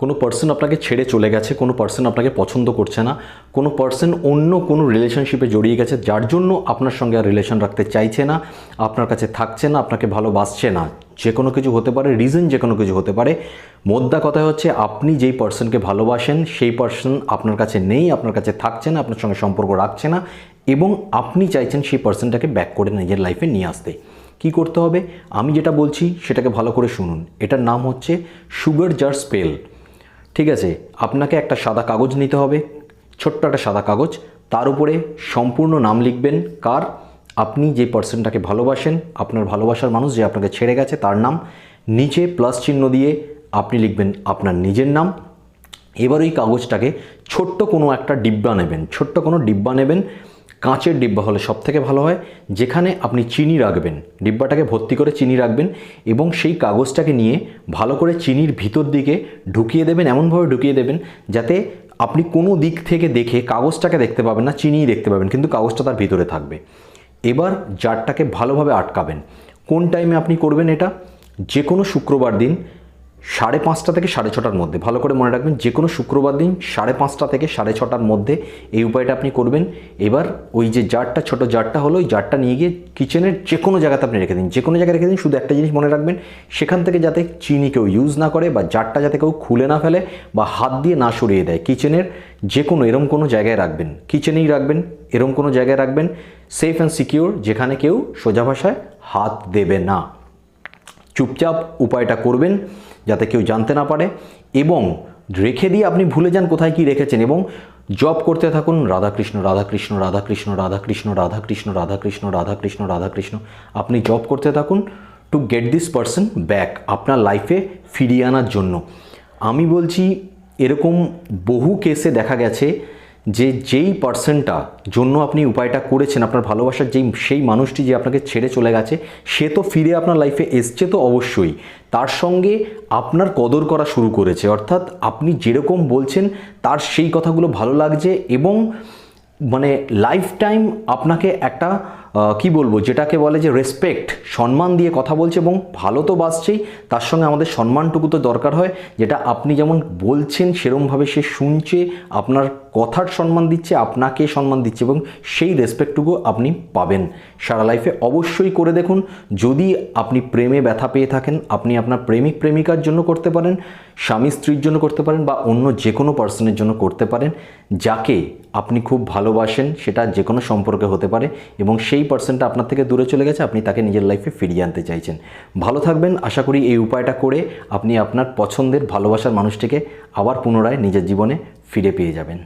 কোনো পার্সন আপনাকে ছেড়ে চলে গেছে, কোনো পার্সন আপনাকে পছন্দ করছে না, কোনো পার্সন অন্য কোনো রিলেশনশিপে জড়িয়ে গেছে, যার জন্য আপনার সঙ্গে আর রিলেশন রাখতে চাইছে না, আপনার কাছে থাকছে না, আপনাকে ভালোবাসছে না, যে কোনো কিছু হতে পারে রিজন যে কোনো কিছু হতে পারে। মোদ্দা কথা হচ্ছে, আপনি যেই পার্সনকে ভালোবাসেন, সেই পার্সন আপনার কাছে নেই, আপনার কাছে থাকছে না, আপনার সঙ্গে সম্পর্ক রাখছে না, এবং আপনি চাইছেন সেই পার্সনটাকে ব্যাক করে নিজের লাইফে নিয়ে আসতে। কি করতে হবে? আমি যেটা বলছি, সেটাকে ভালো করে শুনুন। এটার নাম হচ্ছে সুগার জার স্পেল ঠিক আছে, আপনাকে একটা সাদা কাগজ নিতে হবে। ছোট্ট একটা সাদা কাগজ। তার উপরে সম্পূর্ণ নাম লিখবেন, কার। আপনি যে পার্সনটাকে ভালোবাসেন, আপনার ভালোবাসার মানুষ যে আপনাকে ছেড়ে গেছে, তার নাম। নিচে প্লাস চিহ্ন দিয়ে আপনি লিখবেন আপনার নিজের নাম। এবার ওই কাগজটাকে ছোট্ট কোনো একটা ডিব্বা নেবেন, ছোট্ট কোনো ডিব্বা নেবেন। কাঁচের ডিব্বা হলে সব থেকে ভালো হয়, যেখানে আপনি চিনি রাখবেন। ডিব্বাটাকে ভর্তি করে চিনি রাখবেন এবং সেই কাগজটাকে নিয়ে ভালো করে চিনির ভিতর দিকে ঢুকিয়ে দেবেন, এমনভাবে ঢুকিয়ে দেবেন, যাতে আপনি কোনো দিক থেকে দেখে কাগজটাকে দেখতে পাবেন না, চিনিই দেখতে পাবেন, কিন্তু কাগজটা তার ভিতরে থাকবে। এবার জারটাকে ভালোভাবে আটকাবেন। কোন টাইমে আপনি করবেন এটা? যে কোনো শুক্রবার দিন সাড়ে পাঁচটা থেকে সাড়ে ছটার মধ্যে। ভালো করে মনে রাখবেন যে কোনো শুক্রবার দিন সাড়ে পাঁচটা থেকে সাড়ে ছটার মধ্যে এই উপায়টা আপনি করবেন। এবার ওই যে জারটা, ছোট জারটা হলো, ওই জারটা নিয়ে গিয়ে কিচেনের যে কোনো জায়গাতে আপনি রেখে দিন। যে কোনো জায়গায় রেখে দিন, শুধু একটা জিনিস মনে রাখবেন, সেখান থেকে যাতে চিনি কেউ ইউজ না করে বা জারটা যাতে কেউ খুলে না ফেলে বা হাত দিয়ে না সরিয়ে দেয়। কিচেনের যে কোনো এরম কোনো জায়গায় রাখবেন। কিচেনেই রাখবেন, এরম কোনো জায়গায় রাখবেন সেফ অ্যান্ড সিকিওর যেখানে কেউ সোজা ভাষায় হাত দেবে না। চুপচাপ উপায়টা করবেন যাতে কেউ জানতে না পারে এবং রেখে দিয়ে আপনি ভুলে যান কোথায় কি রেখেছেন এবং জব করতে থাকুন, রাধাকৃষ্ণ রাধাকৃষ্ণ রাধাকৃষ্ণ রাধাকৃষ্ণ রাধাকৃষ্ণ রাধাকৃষ্ণ রাধাকৃষ্ণ রাধাকৃষ্ণ। আপনি জব করতে থাকুন to get this person back আপনার লাইফে ফিরিয়ে আনার জন্য। আমি বলছি এরকম বহু কেসে দেখা গেছে যে যেই পার্সনটা জন্য আপনি উপায়টা করেছেন, আপনার ভালোবাসার যেই, সেই মানুষটি যে আপনাকে ছেড়ে চলে গেছে, সে তো ফিরে আপনার লাইফে এসছে তো অবশ্যই। তার সঙ্গে আপনার কদর করা শুরু করেছে। অর্থাৎ আপনি যেরকম বলছেন, তার সেই কথাগুলো ভালো লাগছে এবং মানে লাইফ টাইম আপনাকে একটা কি বলব, যেটাকে বলে যে রেসপেক্ট সম্মান দিয়ে কথা বলছে এবং ভালো তো বাসছেই, তার সঙ্গে আমাদের সম্মানটুকু তো দরকার হয়, যেটা আপনি যেমন বলছেন সেরমভাবে সে শুনছে, আপনার কথার সম্মান দিচ্ছে, আপনাকে সম্মান দিচ্ছে এবং সেই রেসপেক্টটুকু আপনি পাবেন। সারা লাইফে অবশ্যই করে দেখুন, যদি আপনি প্রেমে ব্যথা পেয়ে থাকেন, আপনি আপনার প্রেমিক, প্রেমিকার জন্য করতে পারেন, স্বামী, স্ত্রীর জন্য করতে পারেন বা অন্য যে কোনো পার্সনের জন্য করতে পারেন, যাকে আপনি খুব ভালোবাসেন, সেটা যে কোনো সম্পর্কে হতে পারে এবং সেই পার্সনটা আপনার থেকে দূরে চলে গেছে, আপনি তাকে নিজের লাইফে ফিরিয়ে আনতে চাইছেন। ভালো থাকবেন, আশা করি এই উপায়টা করে আপনি আপনার পছন্দের, ভালোবাসার মানুষটিকে আবার পুনরায় নিজের জীবনে ফিরে পেয়ে যাবেন।